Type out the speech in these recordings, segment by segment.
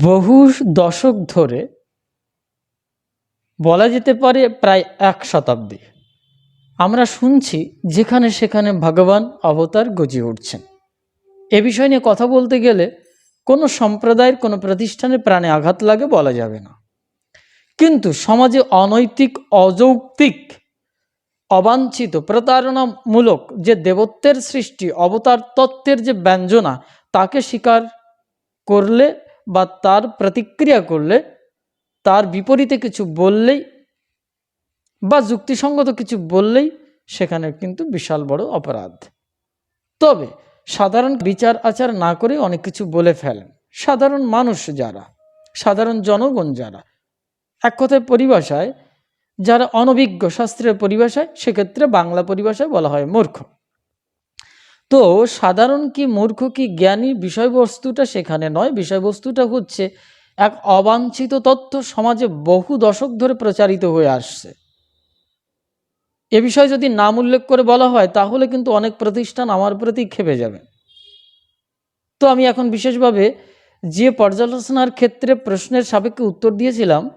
বহু দশক ধরে বলা যেতে পারে প্রায় এক শতাব্দী। আমরা শুনছি যেখানে সেখানে ভগবান অবতার গজিয়ে উঠছেন। এ বিষয় নিয়ে কথা বলতে গেলে কোনো সম্প্রদায়ের, কোনো প্রতিষ্ঠানের প্রাণে আঘাত লাগে বলা যাবে না। কিন্তু সমাজে অনৈতিক, অযৌক্তিক, অবাঞ্ছিত, প্রতারণামূলক যে দেবত্বের সৃষ্টি, অবতার তত্ত্বের যে ব্যঞ্জনা, তাকে স্বীকার করলে বা তার প্রতিক্রিয়া করলে, তার বিপরীতে কিছু বললেই বা যুক্তিসঙ্গত কিছু বললেই সেখানে কিন্তু বিশাল বড় অপরাধ। তবে সাধারণ বিচার আচার না করে অনেক কিছু বলে ফেলেন। সাধারণ মানুষ যারা, সাধারণ জনগণ যারা, এক কথায় পরিভাষায়, যারা অনভিজ্ঞ শাস্ত্রের পরিভাষায়, সেক্ষেত্রে বাংলা পরিভাষায় বলা হয় মূর্খ। তো সাধারণ কি মূর্খ কি জ্ঞানী বিষয়বস্তুটা সেখানে নয়? বিষয়বস্তুটা হচ্ছে এক অবাঞ্ছিত তথ্য সমাজে বহু দশক ধরে প্রচারিত হয়ে আসছে। এ বিষয়ে যদি নাম উল্লেখ করে বলা হয়, তাহলে কিন্তু অনেক প্রতিষ্ঠান আমার প্রতি খেপে যাবে। তো আমি এখন বিশেষভাবে যে পর্যালোচনার ক্ষেত্রে প্রশ্নের সাপেক্ষে উত্তর দিয়েছিলাম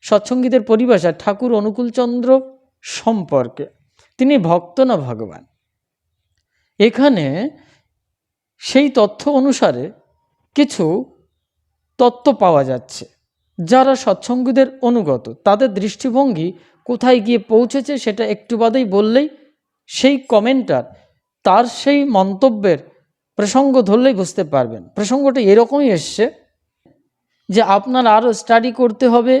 সৎসঙ্গীদের পরিভাষা ঠাকুর অনুকূলচন্দ্র সম্পর্কে। তিনি ভক্ত না ভগবান? এখানে সেই তথ্য অনুসারে কিছু তত্ত্ব পাওয়া যাচ্ছে, যারা সৎসঙ্গীদের অনুগত। তাদের দৃষ্টিভঙ্গি কোথায় গিয়ে পৌঁছেছে সেটা একটু বাদেই বললেই সেই কমেন্টার তার সেই মন্তব্যের প্রসঙ্গ ধরলেই বুঝতে পারবেন। প্রসঙ্গটা এরকমই এসছে যে আপনার আরও স্টাডি করতে হবে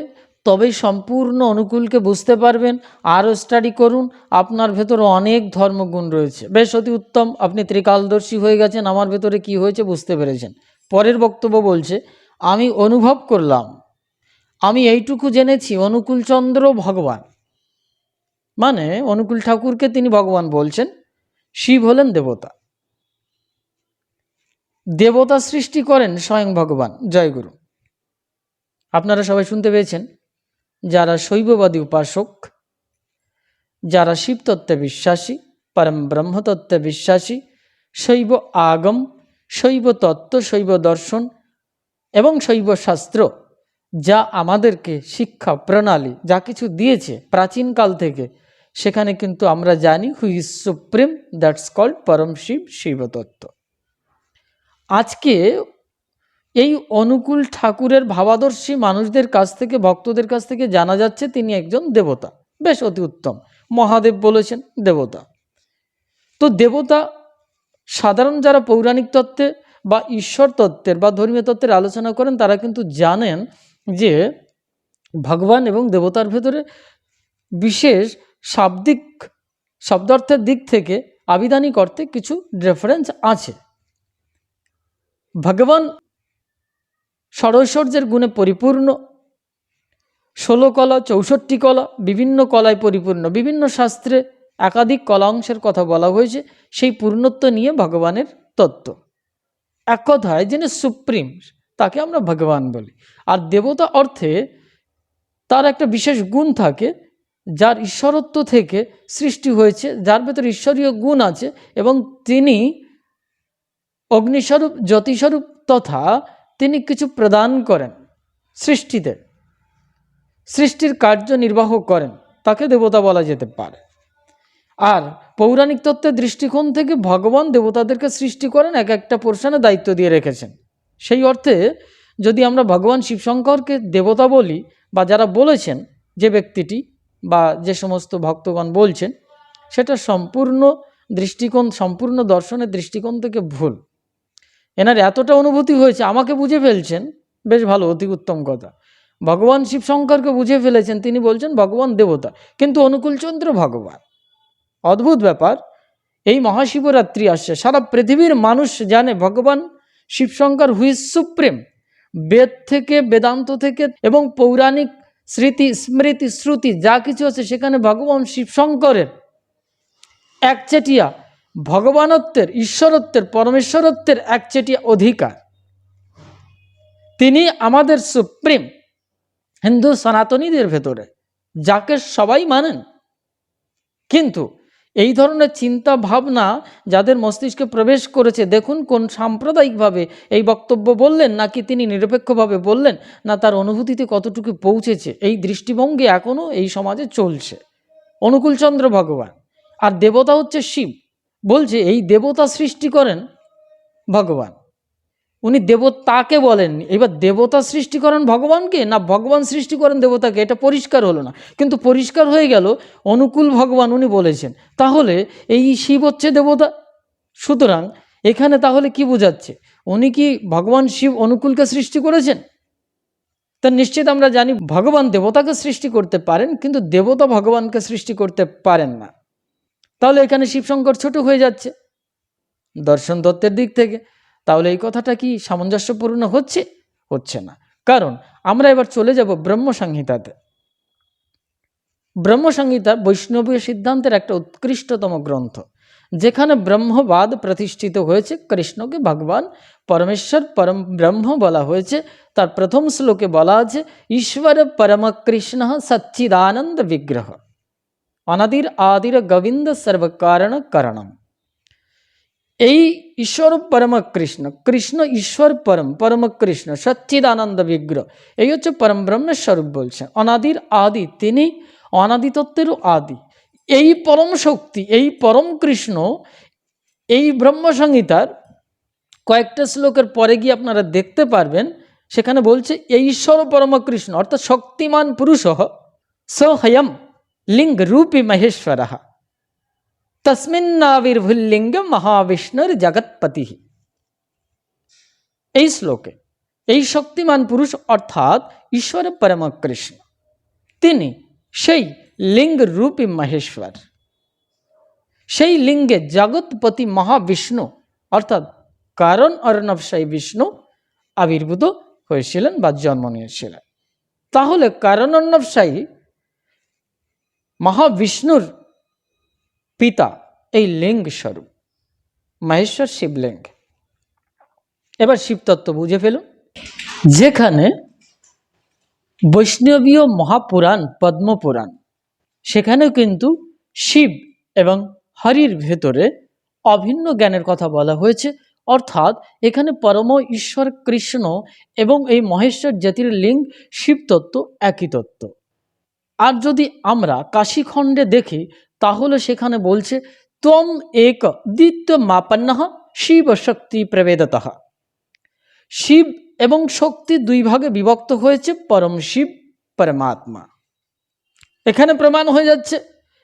তবেই সম্পূর্ণ অনুকূলকে বুঝতে পারবেন। আরও স্টাডি করুন। আপনার ভেতরে অনেক ধর্মগুণ রয়েছে। বেশ, অতি উত্তম। আপনি ত্রিকালদর্শী হয়ে গেছেন। আমার ভেতরে কি হয়েছে বুঝতে পেরেছেন। পরের বক্তব্য বলছে, আমি অনুভব করলাম। আমি এইটুকু জেনেছি, অনুকূলচন্দ্র ভগবান। মানে অনুকূল ঠাকুরকে তিনি ভগবান বলছেন, শিব হলেন দেবতা। দেবতা সৃষ্টি করেন স্বয়ং ভগবান। জয়গুরু আপনারা সবাই শুনতে পেয়েছেন। যারা শৈববাদী উপাসক, যারা শিবতত্ত্বে বিশ্বাসী, পরম ব্রহ্মতত্ত্বে বিশ্বাসী, শৈব আগম, শৈব তত্ত্ব, শৈব দর্শন এবং শৈব শাস্ত্র, যা আমাদেরকে শিক্ষা, প্রণালী, যা কিছু দিয়েছে প্রাচীনকাল থেকে, সেখানে কিন্তু আমরা জানি who is supreme that's called Param Shiv শিবতত্ত্ব আজকে এই অনুকূল ঠাকুরের ভাবাদর্শী মানুষদের কাছ থেকে, ভক্তদের কাছ থেকে জানা যাচ্ছে তিনি একজন দেবতা। বেশ অতি উত্তম। মহাদেব বলেছেন, দেবতা। তো দেবতা সাধারণ যারা পৌরাণিক তত্ত্বে বা ঈশ্বর তত্ত্বের বা ধর্মীয় তত্ত্বের আলোচনা করেন, তারা কিন্তু জানেন যে ভগবান এবং দেবতার ভেতরে বিশেষ শাব্দিক, শব্দার্থের দিক থেকে আবিধানিক অর্থে কিছু রেফারেন্স আছে। ভগবান ষড়ৈশ্বর্যের গুণে পরিপূর্ণ। ষোলো কলা, চৌষট্টি কলা, বিভিন্ন কলায় পরিপূর্ণ। বিভিন্ন শাস্ত্রে একাধিক কলা অংশের কথা বলা হয়েছে, সেই পূর্ণত্ব নিয়ে ভগবানের তত্ত্ব। এক কথায় যিনি সুপ্রিম, তাকে আমরা ভগবান বলি। আর দেবতা অর্থে তার একটা বিশেষ গুণ থাকে, যার ঈশ্বরত্ব থেকে সৃষ্টি হয়েছে, যার ভেতর ঈশ্বরীয় গুণ আছে এবং তিনি অগ্নিস্বরূপ, জ্যোতিস্বরূপ তথা তিনি কিছু প্রদান করেন সৃষ্টিতে। সৃষ্টির কার্য নির্বাহ করেন, তাকে দেবতা বলা যেতে পারে। আর পৌরাণিক তত্ত্বের দৃষ্টিকোণ থেকে ভগবান দেবতাদেরকে সৃষ্টি করেন, এক একটা পোর্শনে দায়িত্ব দিয়ে রেখেছেন। সেই অর্থে, যদি আমরা ভগবান শিবশঙ্করকে দেবতা বলি, বা যারা বলেছেন যে ব্যক্তিটি, বা যে সমস্ত ভক্তগণ বলছেন, সেটা সম্পূর্ণ দৃষ্টিকোণ, সম্পূর্ণ দর্শনের দৃষ্টিকোণ থেকে ভুল। এনার এতটা অনুভূতি হয়েছে, আমাকে বুঝে ফেলছেন। বেশ ভালো, অতি উত্তম কথা। ভগবান শিবশঙ্করকে বুঝে ফেলেছেন, তিনি বলছেন ভগবান দেবতা, কিন্তু অনুকূলচন্দ্র ভগবান। অদ্ভুত ব্যাপার, এই মহাশিবরাত্রি আসছে, সারা পৃথিবীর মানুষ জানে ভগবান শিবশঙ্কর হুইজ সুপ্রিম বেদ থেকে, বেদান্ত থেকে এবং পৌরাণিক স্মৃতি স্মৃতি, শ্রুতি, যা কিছু আছে, সেখানে ভগবান শিবশঙ্করের একচেটিয়া ভগবানত্বের, ঈশ্বরত্বের, পরমেশ্বরত্বের একচেটিয়া অধিকার। তিনি আমাদের সুপ্রিম হিন্দু সনাতনীদের ভেতরে, যাকে সবাই মানেন। কিন্তু এই ধরনের চিন্তা ভাবনা যাদের মস্তিষ্কে প্রবেশ করেছে, দেখুন কোন সাম্প্রদায়িকভাবে এই বক্তব্য বললেন, নাকি তিনি নিরপেক্ষভাবে বললেন, না তার অনুভূতিতে কতটুকু পৌঁছেছে, এই দৃষ্টিভঙ্গি এখনও এই সমাজে চলছে। অনুকূলচন্দ্র ভগবান, আর দেবতা হচ্ছে শিব। বলছে এই দেবতা সৃষ্টি করেন ভগবান। উনি দেবতাকে বলেননি এবার দেবতা সৃষ্টি করেন ভগবানকে না ভগবান সৃষ্টি করেন দেবতাকে? এটা পরিষ্কার হলো না। কিন্তু পরিষ্কার হয়ে গেল, অনুকূল ভগবান উনি বলেছেন। তাহলে এই শিব হচ্ছে দেবতা। সুতরাং এখানে তাহলে কি বোঝাচ্ছে? উনি কি ভগবান শিব অনুকূলকে সৃষ্টি করেছেন? তা নিশ্চিত আমরা জানি ভগবান দেবতাকে সৃষ্টি করতে পারেন, কিন্তু দেবতা ভগবানকে সৃষ্টি করতে পারেন না। তাহলে এখানে শিবশঙ্কর ছোট হয়ে যাচ্ছে। দর্শন তত্ত্বের দিক থেকে তাহলে এই কথাটা কি সামঞ্জস্যপূর্ণ হচ্ছে? হচ্ছে না। কারণ আমরা এবার চলে যাব ব্রহ্মসংহিতাতে ব্রহ্মসংহিতা বৈষ্ণবীয় সিদ্ধান্তের একটা উৎকৃষ্টতম গ্রন্থ, যেখানে ব্রহ্মবাদ প্রতিষ্ঠিত হয়েছে, কৃষ্ণকে ভগবান পরমেশ্বর পরম ব্রহ্ম বলা হয়েছে, তার প্রথম শ্লোকে বলা আছে, ঈশ্বর পরম কৃষ্ণ সচ্চিদানন্দ বিগ্রহ। অনাদির আদির গোবিন্দ সর্বকারণ কারণম এই ঈশ্বর পরম কৃষ্ণ কৃষ্ণ ঈশ্বর পরম পরম কৃষ্ণ সচ্চিদানন্দ বিগ্রহ এই হচ্ছে পরম ব্রহ্মের স্বরূপ বলছেন অনাদির আদি তিনি অনাদি তত্ত্বেরও আদি এই পরম শক্তি এই পরম কৃষ্ণ এই ব্রহ্মসংহিতার কয়েকটা শ্লোকের পরে গিয়ে আপনারা দেখতে পারবেন, সেখানে বলছে এই ঈশ্বর পরম কৃষ্ণ অর্থাৎ শক্তিমান পুরুষ, সহয়ম রূপী মহেশ্বর তসমিন্নাবির্ভুল্লিঙ্গ মহাবিষ্ণুর জগৎপতি এই শ্লোকে এই শক্তিমান পুরুষ অর্থাৎ ঈশ্বর পরম কৃষ্ণ তিনি সেই লিঙ্গ রূপী মহেশ্বর সেই লিঙ্গে জগৎপতি মহাবিষ্ণু অর্থাৎ কারণ অর্ণবসায়ী বিষ্ণু আবির্ভূত হয়েছিলেন বা জন্ম নিয়েছিলেন তাহলে কারণ অর্ণবসায়ী মহাবিষ্ণুর পিতা, এই লিঙ্গ স্বরূপ, মহেশ্বর শিবলিঙ্গ। এবার শিবতত্ত্ব বুঝে ফেলুন যেখানে বৈষ্ণবীয় মহাপুরাণ, পদ্মপুরাণ, সেখানেও কিন্তু শিব এবং হরির ভেতরে অভিন্ন জ্ঞানের কথা বলা হয়েছে। অর্থাৎ এখানে পরম ঈশ্বর কৃষ্ণ এবং এই মহেশ্বর জাতির লিঙ্গ শিবতত্ত্ব একই তত্ত্ব। আর যদি আমরা কাশীখণ্ডে দেখি, তাহলে সেখানে বলছে, ত্বম এক দ্বিত্ব মাপন্ন শিব শক্তি প্রবেদত। শিব এবং শক্তি দুই ভাগে বিভক্ত হয়েছে, পরম শিব, পরমাত্মা। এখানে প্রমাণ হয়ে যাচ্ছে,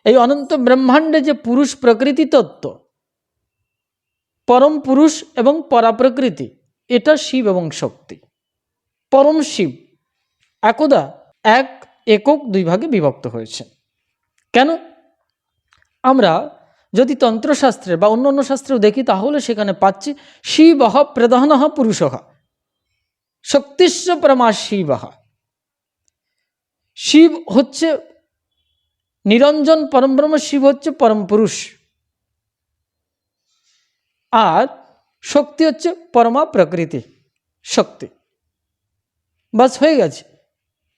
এই অনন্ত ব্রহ্মাণ্ডে যে পুরুষ প্রকৃতি তত্ত্ব, পরম পুরুষ এবং পরাপ্রকৃতি এটা শিব এবং শক্তি। পরম শিব, একদা এক একক দুই ভাগে বিভক্ত হয়েছে। কেন? আমরা যদি তন্ত্রশাস্ত্রে বা অন্য অন্য শাস্ত্রেও দেখি, তাহলে সেখানে পাচ্ছি শিবহ প্রধান পুরুষ। শক্তিস্ব পরমা শিব। শিব হচ্ছে নিরঞ্জন, পরমব্রহ্ম, শিব হচ্ছে পরম পুরুষ আর শক্তি হচ্ছে পরমা প্রকৃতি, শক্তি। বাস হয়ে গেছে।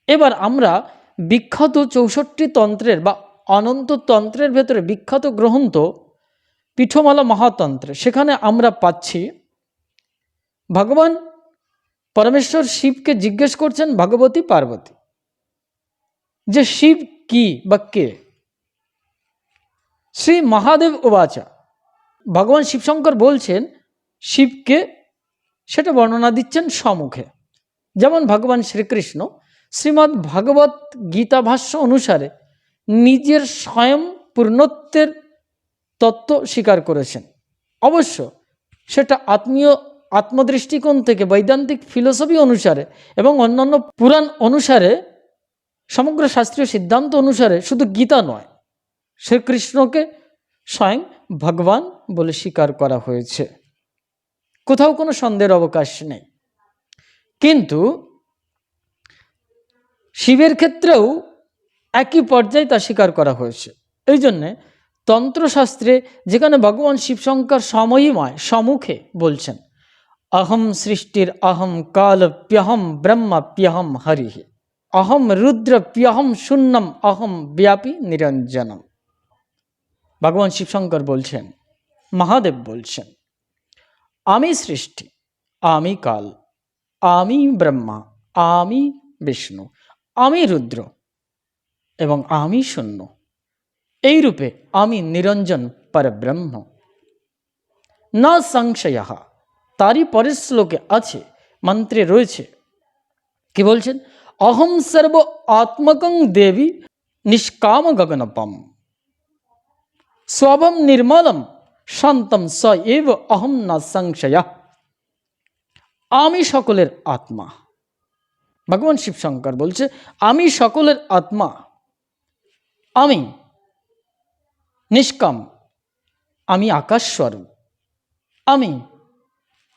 এবার আমরা বিখ্যাত চৌষট্টি তন্ত্রের বা অনন্ত তন্ত্রের ভেতরে বিখ্যাত গ্রন্থ পীঠমালা মহাতন্ত্রে সেখানে আমরা পাচ্ছি, ভগবান পরমেশ্বর শিবকে জিজ্ঞেস করছেন, ভগবতী পার্বতী, যে শিব কি বা কে? শ্রী মহাদেব উবাচা, ভগবান শিবশঙ্কর বলছেন, শিবকে, সেটা বর্ণনা দিচ্ছেন সমুখে। যেমন ভগবান শ্রীকৃষ্ণ শ্রীমদ্ ভাগবত গীতা ভাষ্য অনুসারে নিজের স্বয়ং পূর্ণত্বের তত্ত্ব স্বীকার করেছেন। অবশ্য সেটা আত্মীয় আত্মদৃষ্টিকোণ থেকে বৈদান্তিক ফিলোসফি অনুসারে এবং অন্যান্য পুরাণ অনুসারে, সমগ্র শাস্ত্রীয় সিদ্ধান্ত অনুসারে শুধু গীতা নয়, শ্রীকৃষ্ণকে স্বয়ং ভগবান বলে স্বীকার করা হয়েছে। কোথাও কোনো সন্দেহের অবকাশ নেই। কিন্তু শিবের ক্ষেত্রেও একই পর্যায়ে তা স্বীকার করা হয়েছে। এই জন্যে তন্ত্রশাস্ত্রে যেখানে ভগবান শিবশঙ্কর সময়ময় সম্মুখে বলছেন, অহম সৃষ্টির অহম কাল প্যহম ব্রহ্ম প্যহম হরি অহম রুদ্র প্যহম শূন্যম অহম ব্যাপী নিরঞ্জনম। ভগবান শিবশঙ্কর বলছেন, মহাদেব বলছেন, আমি সৃষ্টি, আমি কাল, আমি ব্রহ্মা, আমি বিষ্ণু আমি রুদ্র এবং আমি শূন্য। এই রূপে আমি নিরঞ্জন পরব্রহ্ম। না সংশয়, তারই পরের শ্লোকে আছে, মন্ত্রে রয়েছে। কি বলছেন? অহম সর্ব আত্মকং দেবী নিষ্কাম গগনপম। স্বভম নির্মলম, শান্তম স এব অহম না সংশয়। আমি সকলের আত্মা। ভগবান শিবশঙ্কর বলছে, আমি সকলের আত্মা। আমি নিষ্কাম। আমি আকাশ স্বরূপ আমি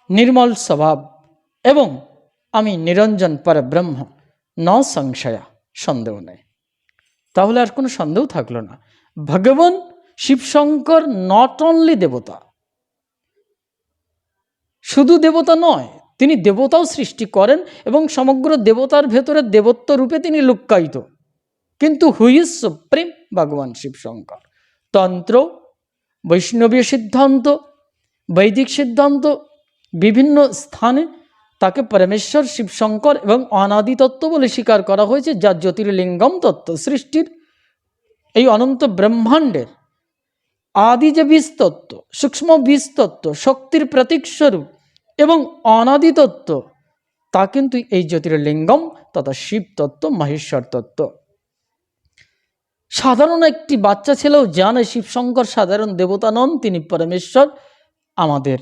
নির্মল স্বভাব এবং আমি নিরঞ্জন পরব্রহ্ম। ন সংশয়া। সন্দেহ নেই। তাহলে আর কোনো সন্দেহ থাকল না। ভগবান শিবশঙ্কর নট অনলি দেবতা, শুধু দেবতা নয় তিনি দেবতাও সৃষ্টি করেন এবং সমগ্র দেবতার ভেতরে দেবত্ব রূপে তিনি লুক্কায়িত। কিন্তু হুইজ সুপ্রিম ভগবান শিবশঙ্কর। তন্ত্র, বৈষ্ণবীয় সিদ্ধান্ত, বৈদিক সিদ্ধান্ত, বিভিন্ন স্থানে তাকে পরমেশ্বর, শিবশঙ্কর এবং অনাদি তত্ত্ব বলে স্বীকার করা হয়েছে, যা জ্যোতির্লিঙ্গম তত্ত্ব সৃষ্টির এই অনন্ত ব্রহ্মাণ্ডের আদি যে বীজতত্ত্ব সূক্ষ্ম বীজতত্ত্ব শক্তির প্রতীকস্বরূপ এবং অনাদি তত্ত্ব তা কিন্তু এই জ্যোতির্লিঙ্গম তথা শিব তত্ত্ব মহেশ্বর তত্ত্ব সাধারণ একটি বাচ্চা ছেলেও জানে শিবশঙ্কর সাধারণ দেবতা নন, তিনি পরমেশ্বর। আমাদের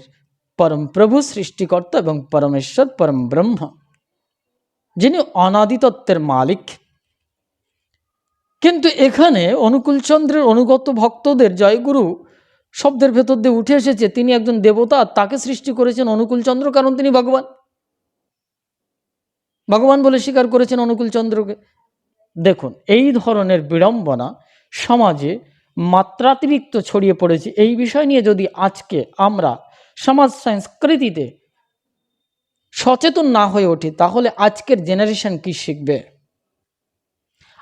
পরম প্রভু, সৃষ্টিকর্তা এবং পরমেশ্বর, পরম ব্রহ্ম। যিনি অনাদি তত্ত্বের মালিক। কিন্তু এখানে অনুকূলচন্দ্রের অনুগত ভক্তদের জয়গুরু শব্দের ভেতর দিয়ে উঠে এসেছে, তিনি একজন দেবতা, তাকে সৃষ্টি করেছেন অনুকূলচন্দ্র কারণ তিনি ভগবান। ভগবান বলে স্বীকার করেছেন অনুকূলচন্দ্রকে দেখুন, এই ধরনের বিড়ম্বনা সমাজে মাত্রাতিরিক্ত ছড়িয়ে পড়েছে। এই বিষয় নিয়ে যদি আজকে আমরা সমাজ সংস্কৃতিতে সচেতন না হয়ে ওঠি, তাহলে আজকের জেনারেশন কি শিখবে?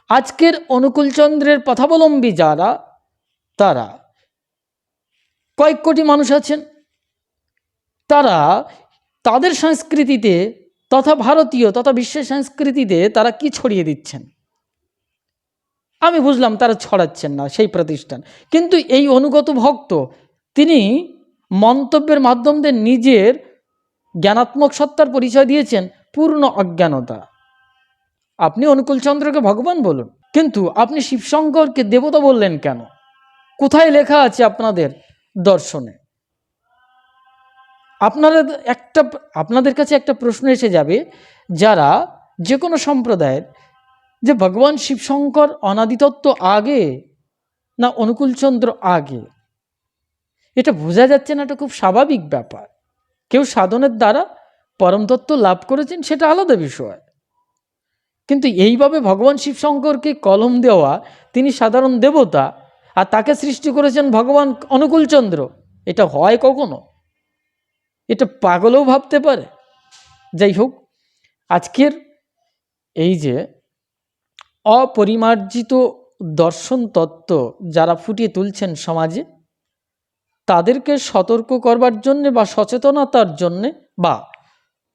আজকের অনুকূলচন্দ্রের পথাবলম্বী যারা, তারা কয়েক কোটি মানুষ আছেন। তারা তাদের সংস্কৃতিতে তথা ভারতীয় তথা বিশ্বের সংস্কৃতিতে তারা কি ছড়িয়ে দিচ্ছেন? আমি বুঝলাম তারা ছড়াচ্ছেন না সেই প্রতিষ্ঠান। কিন্তু এই অনুগত ভক্ত, তিনি মন্তব্যের মাধ্যম দিয়ে নিজের জ্ঞানাত্মক সত্তার পরিচয় দিয়েছেন, পূর্ণ অজ্ঞানতা। আপনি অনুকূলচন্দ্রকে ভগবান বলুন। কিন্তু আপনি শিবশঙ্করকে দেবতা বললেন কেন? কোথায় লেখা আছে আপনাদের? দর্শনে। আপনারা একটা, আপনাদের কাছে একটা প্রশ্ন এসে যাবে, যারা যে কোনো সম্প্রদায়ের, যে ভগবান শিবশঙ্কর অনাদিতত্ত্ব আগে না অনুকূলচন্দ্র আগে? এটা বোঝা যাচ্ছে না, এটা খুব স্বাভাবিক ব্যাপার। কেউ সাধনের দ্বারা পরমতত্ত্ব লাভ করেছেন, সেটা আলাদা বিষয়। কিন্তু এইভাবে ভগবান শিবশঙ্করকে কলম দেওয়া, তিনি সাধারণ দেবতা আর তাকে সৃষ্টি করেছেন ভগবান অনুকূলচন্দ্র এটা হয় কখনো? এটা পাগলেও ভাবতে পারে। যাই হোক, আজকের এই যে অপরিমার্জিত দর্শন তত্ত্ব যারা ফুটিয়ে তুলছেন সমাজে, তাদেরকে সতর্ক করবার জন্যে বা সচেতনতার জন্যে বা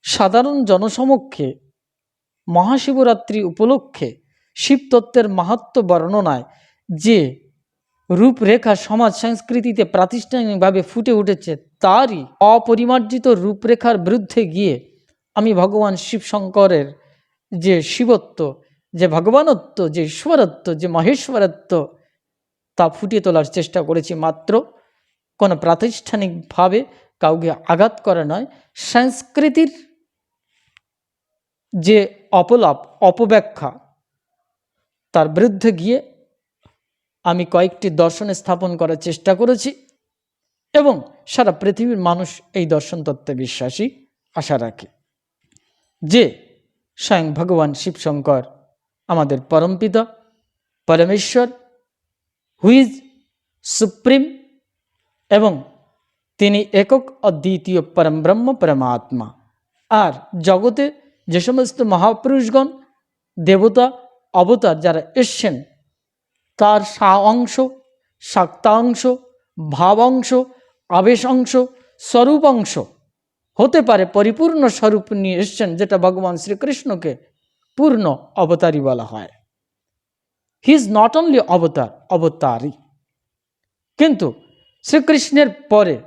সাধারণ জনসমক্ষে, মহাশিবরাত্রি উপলক্ষে শিবতত্ত্বের মাহাত্ম বর্ণনায় যে রূপরেখা সমাজ সংস্কৃতিতে প্রাতিষ্ঠানিকভাবে ফুটে উঠেছে তারই অপরিমার্জিত রূপরেখার বিরুদ্ধে গিয়ে আমি ভগবান শিবশঙ্করের যে শিবত্ব, যে ভগবানত্ব, যে ঈশ্বরত্ব, যে মহেশ্বরত্ব, তা ফুটিয়ে তোলার চেষ্টা করেছি মাত্র। কোনো প্রাতিষ্ঠানিকভাবে কাউকে আঘাত করা নয়। সংস্কৃতির যে অপলাপ, অপব্যাখ্যা, তার বিরুদ্ধে গিয়ে আমি কয়েকটি দর্শন স্থাপন করার চেষ্টা করেছি এবং সারা পৃথিবীর মানুষ এই দর্শন তত্ত্বে বিশ্বাসী, আশা রাখে। যে স্বয়ং ভগবান শিবশঙ্কর, আমাদের পরমপিতা পরমেশ্বর হুইজ সুপ্রিম এবং তিনি একক অদ্বিতীয় পরম ব্রহ্ম, পরমাত্মা। আর জগতে যে সমস্ত মহাপুরুষগণ, দেবতা, অবতার যারা এসছেন তার সা অংশ শাক্তাংশ, ভাবাংশ, আবেশাংশ, স্বরূপাংশ। হতে পারে পরিপূর্ণ স্বরূপ নিয়ে এসছেন, যেটা ভগবান শ্রীকৃষ্ণকে পূর্ণ অবতারী বলা হয়। হি ইজ নট অনলি অবতার, অবতারী। কিন্তু শ্রীকৃষ্ণের পরে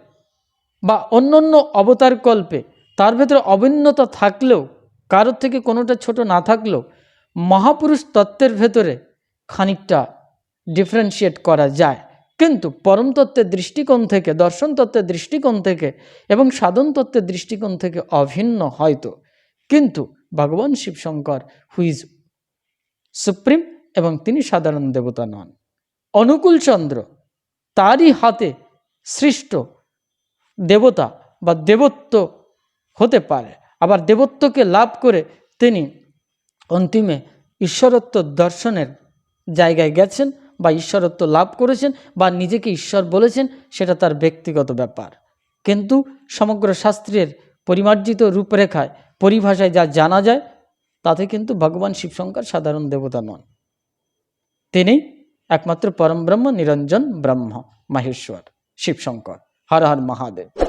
বা অন্যান্য অবতার কল্পে তার ভেতরে অভিন্নতা থাকলেও, কারোর থেকে কোনোটা ছোট না থাকলেও, মহাপুরুষ তত্ত্বের ভেতরে খানিকটা ডিফারেন্সিয়েট করা যায়। কিন্তু পরম তত্ত্বের দৃষ্টিকোণ থেকে, দর্শন তত্ত্বের দৃষ্টিকোণ থেকে এবং সাধন তত্ত্বের দৃষ্টিকোণ থেকে অভিন্ন হয়তো। কিন্তু ভগবান শিবশঙ্কর হুইজ সুপ্রিম এবং তিনি সাধারণ দেবতা নন। অনুকূল চন্দ্র, তারই হাতে সৃষ্ট দেবতা বা দেবত্ব হতে পারে। আবার দেবত্বকে লাভ করে তিনি অন্তিমে ঈশ্বরত্ব দর্শনের জায়গায় গেছেন। বা ঈশ্বরত্ব লাভ করেছেন বা নিজেকে ঈশ্বর বলেছেন, সেটা তার ব্যক্তিগত ব্যাপার। কিন্তু সমগ্র শাস্ত্রের পরিমার্জিত রূপরেখায়, পরিভাষায় যা জানা যায়, তাতে কিন্তু ভগবান শিবশঙ্কর সাধারণ দেবতা নন। তিনি একমাত্র পরম ব্রহ্ম, নিরঞ্জন ব্রহ্ম, মাহেশ্বর শিবশঙ্কর হর হর মহাদেব।